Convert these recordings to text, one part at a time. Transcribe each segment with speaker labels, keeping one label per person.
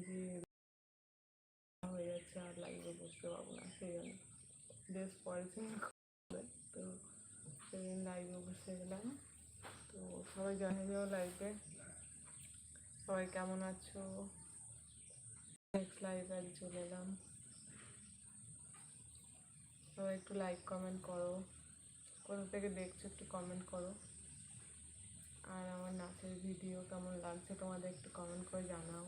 Speaker 1: যে হয়ে যাচ্ছে আর লাইভে বসতে পারব না, সেই জন্য। বেশ পরে চেঞ্জ তো সেদিন লাইভে বসে গেলাম। তো সবাই জানিয়ে যাও লাইভে সবাই কেমন আছো? নেক্সট লাইভে আজ চলে এলাম। সবাই একটু লাইক কমেন্ট করো। কোথা থেকে দেখছ একটু কমেন্ট করো। আর আমার নাচের ভিডিও কেমন লাগছে তোমাদের একটু কমেন্ট করে জানাও।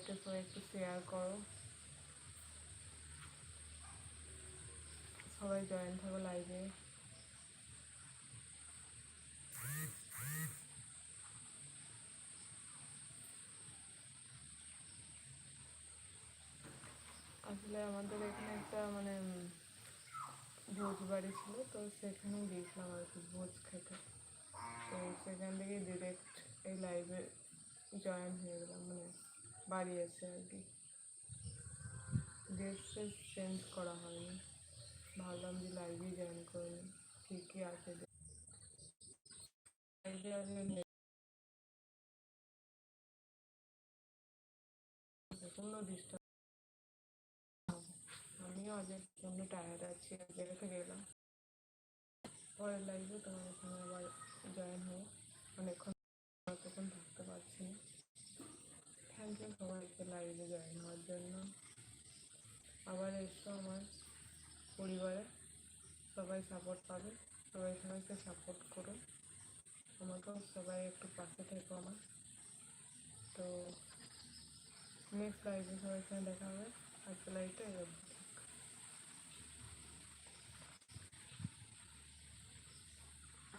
Speaker 1: সবাই একটু শেয়ার করো সবাই জয়েন থাকো লাইভে আসলে আমাদের এখানে একটা মানে ভোজ বাড়ি ছিল তো সেখানে গিয়েছিলাম আর কি ভোজ খেতে তো সেখান থেকে ডিরেক্ট এই লাইভে জয়েন হয়ে গেলাম মানে বাড়ি এসে আর কি। ড্রেস চেঞ্জ করা হয়নি। ভাবলাম যে লাইভেই জয়েন করে, কী আছে লাইভে আমিও আজের জন্য টায়ার্ড আছি, এক জায়গা থেকে এলাম। পরের লাইভে তোমার এখানে আবার জয়েন হয়ে অনেকক্ষণ সবাইকে লাইভে জয়েন হওয়ার জন্য। আবার এসো আমার পরিবারে। সবাই সাপোর্ট পাবে। সবাই সবাইকে সাপোর্ট করো। আমাকেও সবাই একটু পাশে থেকো আমার। তো নেক্সট লাইভে সবাই দেখা হবে। আজকে লাইভটা এরকম